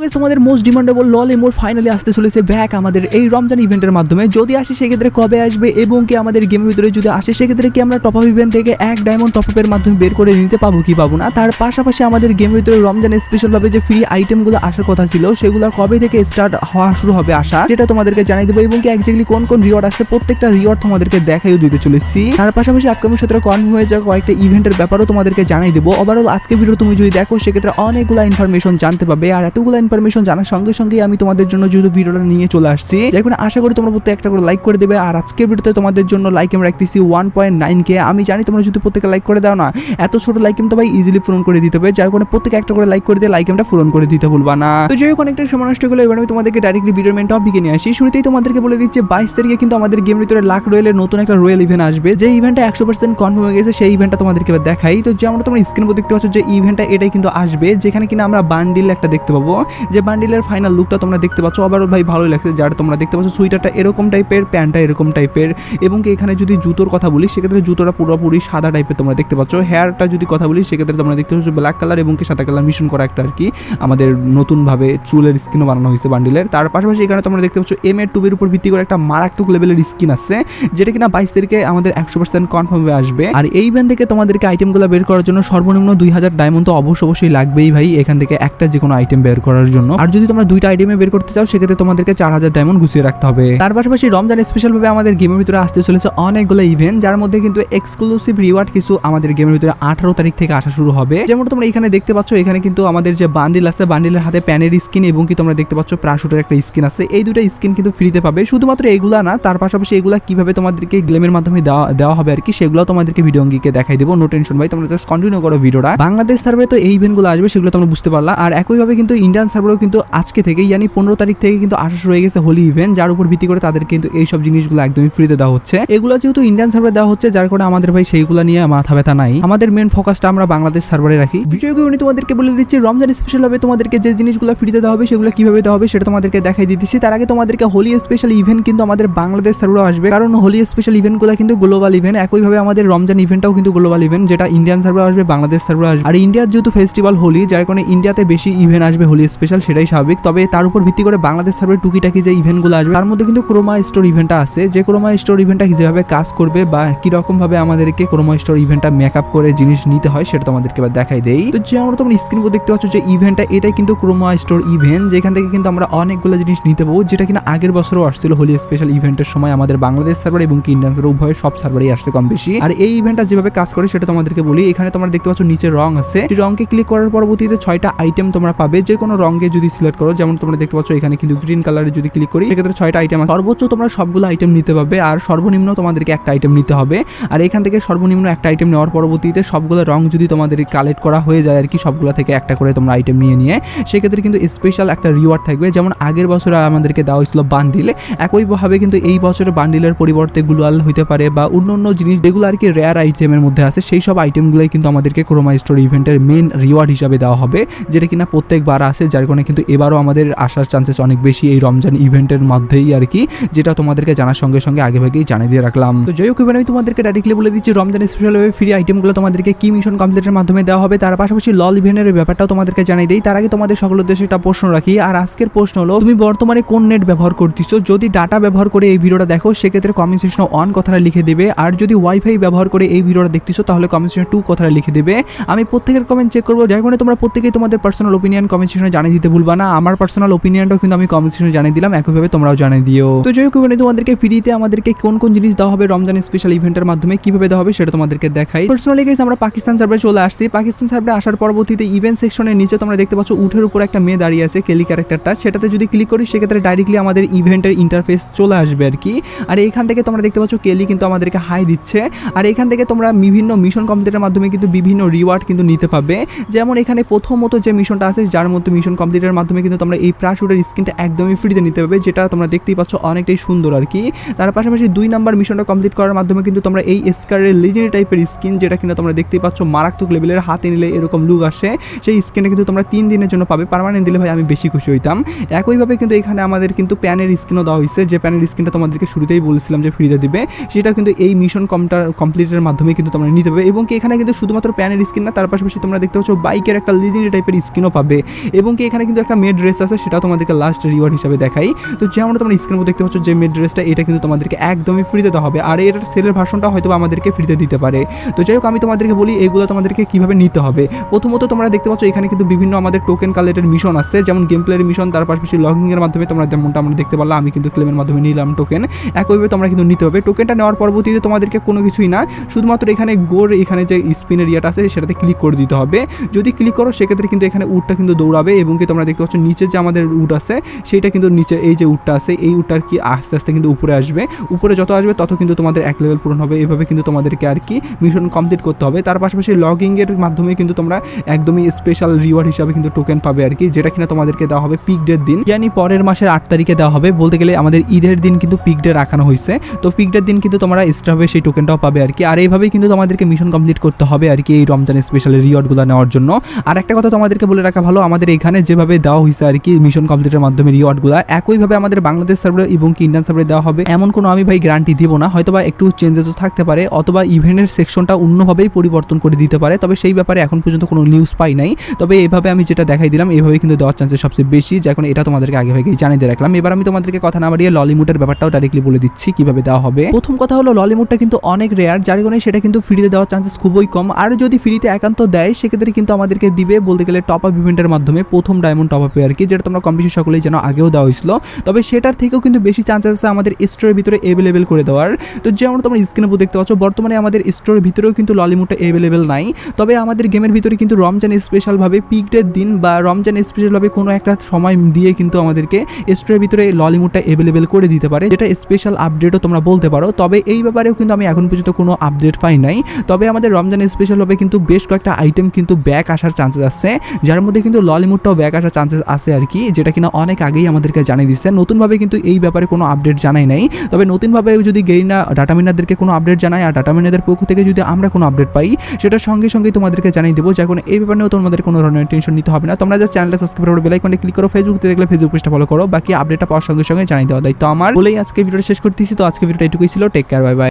guys, তোমাদের most demandable লল এমোর finally আসতে চলেছে ব্যাক আমাদের এই রমজান ইভেন্টের মাধ্যমে। যদি আসে সেক্ষেত্রে কবে আসবে এবং কি আমাদের গেমের ভিতরে যদি আসে সেক্ষেত্রে কি আমরা টপ আপ ইভেন্ট থেকে এক ডায়মন্ড টপ আপের মাধ্যমে বের করে নিতে পাবো কি পাবো না? তার পাশাপাশি আমাদের গেমের ভিতরে রমজান স্পেশালভাবে যে ফ্রি আইটেমগুলো আসার কথা ছিল সেগুলো কবে থেকে স্টার্ট হওয়া শুরু হবে আসা সেটা তোমাদেরকে জানিয়ে দেবো এবং কি একজাক্টলি কোন কোন রিওয়ার্ড আসছে প্রত্যেকটা রিওয়ার্ড তোমাদেরকে দেখাইও দিতে চলেছি। তার পাশাপাশি আপকামিং সূত্রে কনফার্ম হয়ে যাওয়া কয়েকটা ইভেন্টের ব্যাপারও তোমাদেরকে জানাই দেবো। ওভারঅল আজকে ভিডিও তুমি যদি দেখো সেক্ষেত্রে অনেকগুলো ইনফরমেশন জানতে পাবে আর এতগুলো ইনফরমেশন জানার সঙ্গে সঙ্গে আমি তোমাদের জন্য যেহেতু ভিডিওটা নিয়ে চলে আসছি। কোনো আশা করি তোমরা প্রত্যেক একটা করে লাইক করে দেবে। আর আজকের ভিডিওতে তোমাদের জন্য লাইক আমি রাখতেছি ওয়ান পয়েন্ট নাইন কে আমি জানি তোমরা যদি প্রত্যেকে লাইক করে দাও না, এত ছোট লাইক তো ভাই ইজিলি পূরণ করে দিতে হবে। যার কারণে প্রত্যেকে একটা করে লাইক করে দিয়ে লাইক এমটা পূরণ করে দিতে ভুলবা না। তো যাই হোক অনেকটা সময় নষ্ট করলে এবার আমি তোমাদেরকে ডাইরেক্টলি ভিডিওর মেন টপিকে নিয়ে আসি। শুরুতেই তোমাদেরকে বলে দিচ্ছি, বাইশ তারিখে কিন্তু আমাদের গেমের ভিতরে লাখ রয়েলের নতুন একটা রয়েল ইভেন্ট আসবে। যে ইভেন্টটা একশো পার্সেন্ট কনফার্ম হয়ে গেছে, সেই ইভেন্টটা তোমাদেরকে দেখাই। তো যেমন তোমরা স্ক্রিন দেখতে পাচ্ছ, যে ইভেন্টটা এটাই কিন্তু আসবে, যেখানে কিনা আমরা বান্ডিল একটা দেখতে পাবো। যে বান্ডিলের ফাইনাল লুকটা তোমরা দেখতে পাচ্ছ আবার ভাই ভালোই লাগছে, যার তোমরা দেখতে পাচ্ছ সুইটারটা এরকম টাইপের প্যান্টটা এরকম টাইপের এবং এখানে যদি জুতোর কথা বলি, সেক্ষেত্রে জুতোটা পুরোপুরি সাদা টাইপের তোমরা দেখতে পাচ্ছ। হেয়ারটা যদি কথা বলি, সেক্ষেত্রে তোমরা দেখতে পাচ্ছ ব্ল্যাক কালার এবং কি সাদা কালার মিশন করা একটা আর কি, আমাদের নতুনভাবে চুলের স্কিনও বানানো হয়েছে বান্ডিলের তার পাশাপাশি এখানে তোমরা দেখতে পাচ্ছ এম এর টুবের উপর ভিত্তি করে একটা মারাত্মক লেভেলের স্কিন আছে, যেটা কিনা বাইশ তারিখে আমাদের একশো পার্সেন্ট কনফার্ম হয়ে আসবে। আর এই ব্যান্ড থেকে তোমাদেরকে আইটেমগুলো বের করার জন্য সর্বনিম্ন দুই হাজার ডায়মন্ড তো অবশ্য অবশ্যই লাগবেই ভাই, এখান থেকে একটা যে কোনো আইটেম বের করার জন্য। আর যদি তোমরা দুইটা আইটেমে বের করতে চাও, সেক্ষেত্রে তোমাদেরকে চার হাজার ডায়মন্ড গুছিয়ে রাখতে হবে। তার পাশাপাশি রমজান স্পেশাল ভাবে আমাদের গেমের ভিতরে আসতে চলেছে অনেকগুলো ইভেন্ট যার মধ্যে কিন্তু এক্সক্লুসিভ রিওয়ার্ড কিছু আমাদের গেমের ভিতরে আঠারো তারিখ থেকে আসা শুরু হবে। যেমন তোমরা এখানে দেখতে পাচ্ছ, এখানে কিন্তু আমাদের যে বান্ডিল আছে বান্ডিলের হাতে প্যানের স্কিন এবং কি তোমরা দেখতে পাচ্ছ প্রাশুটের একটা স্কিন আছে। এই দুটো স্কিন কিন্তু ফ্রিতে পাবে। শুধুমাত্র এগুলা না, তার পাশাপাশি এগুলা কীভাবে তোমাদেরকে গেমের মাধ্যমে দেওয়া দেওয়া হবে আর কি সেগুলো তোমাদেরকে ভিডিও অঙ্গিকে দেখাই দেবো। নো টেনশন ভাই, তোমরা জাস্ট কন্টিনিউ করো ভিডিওটা বাংলাদেশ সার্ভে তো এই ইভেন্টগুলো আসবে, সেগুলো তোমরা বুঝতে পারলা। আর একইভাবে কিন্তু ইন্ডিয়ান সার্ভারও কিন্তু আজকে থেকে ইয়ানি পনেরো তারিখ থেকে কিন্তু শুরু হয়ে গেছে হোলি ইভেন্ট যার উপর ভিত্তি করে তাদের কিন্তু এই সব জিনিসগুলো একদমই ফ্রিতে দেওয়া হচ্ছে। এগুলো যেহেতু ইন্ডিয়ান সার্ভার দেওয়া হচ্ছে, যার কারণে আমাদের ভাই সেইগুলো নিয়ে মাথা ব্যথা নাই। আমাদের মেন ফোকাসটা আমরা বাংলাদেশ সার্ভারে রাখি। ভিডিওগুলো আমি তোমাদেরকে বলে দিচ্ছি, রমজান স্পেশাল হবে, তোমাদেরকে যে জিনিসগুলো ফ্রিতে দেওয়া হবে, সেগুলো কীভাবে দেওয়া হবে সেটা তোমাদেরকে দেখাই দিতেছি। তার আগে তোমাদেরকে হোলি স্পেশাল ইভেন্ট কিন্তু আমাদের বাংলাদেশ সার্ভারও আসবে। কারণ হোলি স্পেশাল ইভেন্টগুলো কিন্তু গ্লোবাল ইভেন্ট একইভাবে আমাদের রমজান ইভেন্টটাও কিন্তু গ্লোবাল ইভেন্ট যেটা ইন্ডিয়ান সার্ভার আসবে, বাংলাদেশ সার্ভার আসবে। আর ইন্ডিয়ার যেহেতু ফেস্টিভ্যাল হোলি যার কারণে ইন্ডিয়াতে বেশি ইভেন্ট আসবে হোলি স্পেশাল সেটাই স্বাভাবিক। তবে তার উপর ভিত্তি করে বাংলাদেশ সার্ভার টুকিটাকি যে ইভেন্টগুলো আসবে, তার মধ্যে কিন্তু ক্রোমা স্টোর ইভেন্টটা আছে। যে ক্রোমা স্টোর ইভেন্টটা যেভাবে কাজ করবে বা কীরকম ভাবে আমাদেরকে ক্রোমা স্টোর ইভেন্টটা মেকআপ করে জিনিস নিতে হয়, সেটা তোমাদেরকে এবার দেখাই দেই। তো যে আমরা তোমার স্ক্রিন দেখতে পাচ্ছ যে ইভেন্টটা এটাই কিন্তু ক্রোমা স্টোর ইভেন্ট যেখান থেকে কিন্তু আমরা অনেকগুলো জিনিস নিতে পাবো, যেটা কিনা আগের বছরও আসছিল হোলি স্পেশাল ইভেন্টের সময় আমাদের বাংলাদেশ সার্ভার এবং ইন্ডিয়ান সার্ভার, উভয় সব সার্ভারেই আসছে কম বেশি। আর এই ইভেন্টটা যেভাবে কাজ করে, সেটা তোমাদেরকে বলি, এখানে তোমরা দেখতে পাচ্ছ নিচে রং আছে। রঙকে ক্লিক করার পরবর্তীতে ছয়টা আইটেম তোমরা পাবে। যে কোনো রঙে যদি সিলেক্ট করো, যেমন তোমরা দেখতে পাচ্ছ এখানে কিন্তু গ্রিন কালারে যদি ক্লিক করি, সেক্ষেত্রে ছয়টা আইটেম সর্বোচ্চ তোমরা সবগুলো আইটেম নিতে পারবে, আর সর্বনিম্ন তোমাদেরকে একটা আইটেম নিতে হবে। আর এখান থেকে সর্বনিম্ন একটা আইটেম নেওয়ার পরবর্তীতে সবগুলো রং যদি তোমাদের কালেক্ট করা হয়ে যায় আর কি, সবগুলো থেকে একটা করে তোমরা আইটেম নিয়ে নিয়ে, সেক্ষেত্রে কিন্তু স্পেশাল একটা রিওয়ার্ড থাকবে। যেমন আগের বছর আমাদেরকে দেওয়া হয়েছিল বান্ডিলে একইভাবে কিন্তু এই বছরের বান্ডিলের পরিবর্তে গ্লোয়াল হইতে পারে বা অন্য অন্য জিনিস যেগুলো আর কি রেয়ার আইটেমের মধ্যে আছে, সেই সব আইটেমগুলোই কিন্তু আমাদেরকে ক্রোমা স্টোর ইভেন্টের মেন রিওয়ার্ড হিসাবে দেওয়া হবে, যেটা কিনা প্রত্যেকবার আসে যার কারণে কিন্তু এবারও আমাদের আসার চান্সেস অনেক বেশি এই রমজান ইভেন্টের মধ্যেই আর কি, যেটা তোমাদেরকে জানার সঙ্গে সঙ্গে আগে ভাগেই জানিয়ে দিয়ে রাখলাম। তো যাই হোক, এবার আমি তোমাদেরকে ডাইরেক্টলি বলে দিচ্ছি, রমজান স্পেশাল ফ্রি আইটেমগুলো তোমাদেরকে কি মিশন কমপ্লিটের মাধ্যমে দেওয়া হবে, তার পাশাপাশি লল ইভেন্টের ব্যাপারটাও তোমাদেরকে জানিয়ে দিই। তার আগে তোমাদের সকল উদ্দেশ্যে একটা প্রশ্ন রাখি, আর আজকের প্রশ্ন হলো, তুমি বর্তমানে কোন নেট ব্যবহার করতেছো? যদি ডাটা ব্যবহার করে এই ভিডিওটা দেখো, সেক্ষেত্রে কমেন্ট সেকশনে অন কথাটা লিখে দেবে, আর যদি ওয়াইফাই ব্যবহার করে এই ভিডিওটা দেখতেছো, তাহলে কমেন্ট সেকশনে টু কথাটা লিখে দেবে। আমি প্রত্যেকের কমেন্ট চেক করব, যার কারণে তোমরা প্রত্যেকেই তোমাদের পার্সোনাল ওপিনিয়ন কমেন্ট সেকশনে জানিয়ে দিতে ভুলবা না। আমার পার্সোনাল ওপিনিয়নটাও কিন্তু আমি কমেন্ট সেকশনে জানিয়ে দিলাম। একইভাবে তোমরাও জানিয়ে দিও। তো যাই হোক তোমাদেরকে ফ্রিতে আমাদেরকে কোন কোন জিনিস দেওয়া হবে রমজান স্পেশাল ইভেন্টের মাধ্যমে, কীভাবে দেওয়া হবে সেটা তোমাদেরকে দেখাই। পার্সোনালি গাইস আমরা পাকিস্তান সার্ভারে চলে আসছি। পাকিস্তান সার্ভারে আসার পরবর্তীতে ইভেন্ট সেকশনের নিচে তোমরা দেখতে পাচ্ছ উঠের উপর একটা মেয়ে দাঁড়িয়ে আছে কেলি ক্যারেক্টারটা সেটাতে যদি ক্লিক করি, সেক্ষেত্রে ডাইরেক্টলি আমাদের ইভেন্টের ইন্টারফেস চলে আসবে আর কি। আর এখান থেকে তোমরা দেখতে পাচ্ছ কেলি কিন্তু আমাদেরকে হাই দিচ্ছে। আর এখান থেকে তোমরা বিভিন্ন মিশন কমপ্লিটের মাধ্যমে কিন্তু বিভিন্ন রিওয়ার্ড কিন্তু নিতে পাবে যেমন এখানে প্রথমত যে মিশনটা আছে, যার মধ্যে মিশন কমপ্লিটের মাধ্যমে কিন্তু তোমরা এই প্রাশুটের স্কিনটা একদমই ফ্রিতে নিতে পারবে, যেটা তোমরা দেখতেই পাচ্ছ অনেকটাই সুন্দর আর কি। তার পাশাপাশি দুই নাম্বার মিশনটা কমপ্লিট করার মাধ্যমে কিন্তু তোমরা এই স্কারের লিজেন্ডি টাইপের স্কিন যেটা কিনা তোমরা দেখতেই পাচ্ছ মারাত্মক লেভেলের হাতে নিলে এরকম লুক আসে। সেই স্কিনটা কিন্তু তোমরা তিন দিনের জন্য পাবে। পারমানেন্ট দিলে ভাই আমি বেশি খুশি হইতাম। একইভাবে কিন্তু এখানে আমাদের কিন্তু প্যানের স্কিনও দেওয়া হয়েছে যে প্যানের স্কিনটা তোমাদেরকে শুরুতেই বলেছিলাম যে ফ্রিতে দিবে। সেটা কিন্তু এই মিশন কমটার কমপ্লিটের মাধ্যমে কিন্তু তোমরা নিতে পারবে এবং কি এখানে কিন্তু শুধুমাত্র প্যানের স্কিন না, তার পাশাপাশি তোমরা দেখতে পাচ্ছ বাইকের একটা লিজেন্ডি টাইপের স্কিনও পাবে। এবং কি এখানে কিন্তু একটা মেড ড্রেস আছে সেটা তোমাদেরকে লাস্ট রিওয়ার্ড হিসাবে দেখাই। তো যেমন তোমরা স্ক্রিনের দেখতে পাচ্ছ যে মেড ড্রেসটা এটা কিন্তু তোমাদেরকে একদমই ফ্রিতে দেওয়া হবে। আর এটার সেলের ভাষণটা হয়তো আমাদেরকে ফ্রিতে দিতে পারে। তো যাই হোক, আমি তোমাদেরকে বলি, এগুলো তোমাদেরকে কীভাবে নিতে হবে? প্রথমত তোমরা দেখতে পাচ্ছ, এখানে কিন্তু বিভিন্ন আমাদের টোকেন কালেক্টের মিশন আছে। যেমন গেম প্লেয়ার মিশন তার পাশাপাশি লগিংয়ের মাধ্যমে তোমরা যেমনটা আমরা দেখতে পারলাম, আমি কিন্তু ক্লেমের মাধ্যমে নিলাম টোকেন একইভাবে তোমরা কিন্তু নিতে হবে। টোকেনটা নেওয়ার পরবর্তীতে তোমাদেরকে কোনো কিছুই না, শুধুমাত্র এখানে গোর এখানে যে স্পিনের এরিয়াটা আছে, সেটাতে ক্লিক করে দিতে হবে। যদি ক্লিক করো, সেক্ষেত্রে কিন্তু এখানে উটটা কিন্তু দৌড়াবে এবং কি তোমরা দেখতে পাচ্ছ নিচে যে আমাদের উট আছে সেটা কিন্তু নিচে এই যে উটটা আছে, এই উটটার কি আস্তে আস্তে কিন্তু উপরে আসবে। উপরে যত আসবে তত কিন্তু তোমাদের এক লেভেল পূরণ হবে। এভাবে কিন্তু তোমাদেরকে আর কি মিশন কমপ্লিট করতে হবে। তার পাশাপাশি লগিংয়ের মাধ্যমে কিন্তু তোমরা একদমই স্পেশাল রিওয়ার্ড হিসাবে কিন্তু টোকেন পাবে আর কি, যেটা কিনা তোমাদেরকে দেওয়া হবে পিক ডের দিন। জানি পরের মাসের আট তারিখে দেওয়া হবে। বলতে গেলে আমাদের ঈদের দিন কিন্তু পিক ডে রাখানো হয়েছে। তো পিক ডের দিন কিন্তু তোমরা এক্সট্রাভাবে সেই টোকেনটাও পাবে আর কি। আর এইভাবেই কিন্তু তোমাদেরকে মিশন কমপ্লিট করতে হবে আর কি এই রমজান স্পেশাল রিওয়ার্ডগুলো নেওয়ার জন্য। আর একটা কথা তোমাদেরকে বলে রাখা ভালো, আমাদের এখানে যেভাবে দেওয়া হয়েছে আর কি মিশন কমপ্লিটের মাধ্যমে রিওয়ার্ডগুলো একইভাবে আমাদের বাংলাদেশ সার্ভারে এবং ইন্ডিয়ান সার্ভারে দেওয়া হবে। এমন কোনো আমি ভাই গ্যারান্টি দিব না হয়তো বা একটু চেঞ্জেসও থাকতে পারে, অথবা ইভেন্টের সেকশনটা অন্যভাবেই পরিবর্তন করে দিতে পারে, তবে সেই ব্যাপারে এখন পর্যন্ত কোনো নিউজ পাই নাই। তবে এভাবে আমি যেটা দেখাই দিলাম, এভাবে কিন্তু দেওয়ার চান্সেস সবচেয়ে বেশি যখন এটা তোমাদেরকে আগে ভাগেই জানিয়ে রাখলাম। এবার আমি তোমাদেরকে কথা না বাড়িয়ে ললিমুটের ব্যাপারটাও ডাইরেক্টলি বলে দিচ্ছি, কীভাবে দেওয়া হবে। প্রথম কথা হলো, ললিমুটটা কিন্তু অনেক রেয়ার যার কারণে সেটা কিন্তু ফ্রিতে দেওয়ার চান্সেস খুবই কম। আর যদি ফ্রিতে একান্ত দেয়, সেক্ষেত্রে কিন্তু আমাদেরকে দিবে বলতে গেলে টপ আপ ইভেন্টের মাধ্যমে। প্রথম ডায়মন্ড টপ আপে আর কি, যেটা তোমরা কম্পিটিশন সকলেই যেন আগেও দেওয়া হয়েছিল। তবে সেটার থেকেও কিন্তু বেশি চান্সেস আছে আমাদের স্টোরের ভিতরে অ্যাভেলেবেল করে দেওয়ার। তো যেমন তোমরা স্ক্রিনে দেখতে পাচ্ছ, বর্তমানে আমাদের স্টোরের ভিতরেও কিন্তু ললিমুটটা অ্যাভেলেবেল নাই। তবে আমাদের গেমের ভিতরে কিন্তু রমজান স্পেশালভাবে পিকডের দিন বা রমজান স্পেশালভাবে কোনো একটা সময় দিয়ে কিন্তু আমাদেরকে স্টোরের ভিতরে ললিমুটটা অ্যাভেলেবেল করে দিতে পারে, যেটা স্পেশাল আপডেটও তোমরা বলতে পারো। তবে এই ব্যাপারেও কিন্তু আমি এখন পর্যন্ত কোনো আপডেট পাই নাই। তবে আমাদের রমজান স্পেশালভাবে কিন্তু বেশ কয়েকটা আইটেম কিন্তু ব্যাক আসার চান্সেস আছে, যার মধ্যে কিন্তু ললিমুটটাও ব্যাক আসার চান্সেস আছে আর কি যেটা কিনা অনেক আগেই আমাদেরকে জানিয়ে দিচ্ছে নতুনভাবে কিন্তু এই ব্যাপারে কোনো আপডেট জানাই নাই। তবে নতুনভাবে যদি গেইনা ডাটা মিনারদেরকে কোনো আপডেট জানাই আর ডাটা মিনারদের পক্ষ থেকে যদি আমরা কোনো আপডেট পাই সেটা সঙ্গে সঙ্গেই তোমাদেরকে জানিয়ে দেবো যখন এই ব্যাপারে তোমাদের কোনো ধরনের টেনশন নিতে হবে না। তোমরা জাস্ট চ্যানেলটা সাবস্ক্রাইব করে বেলাইকনে ক্লিক করো ফেসবুক দেখলে ফেসবুক পেজটা ফলো করো। বাকি আপডেটটা পাওয়ার সঙ্গে সঙ্গে জানিয়ে দেওয়া দায়িত্ব আমার। বলেই আজকে ভিডিওটা শেষ করতেছি। তো আজকে ভিডিওটা এটুকুই ছিল। Take care bye bye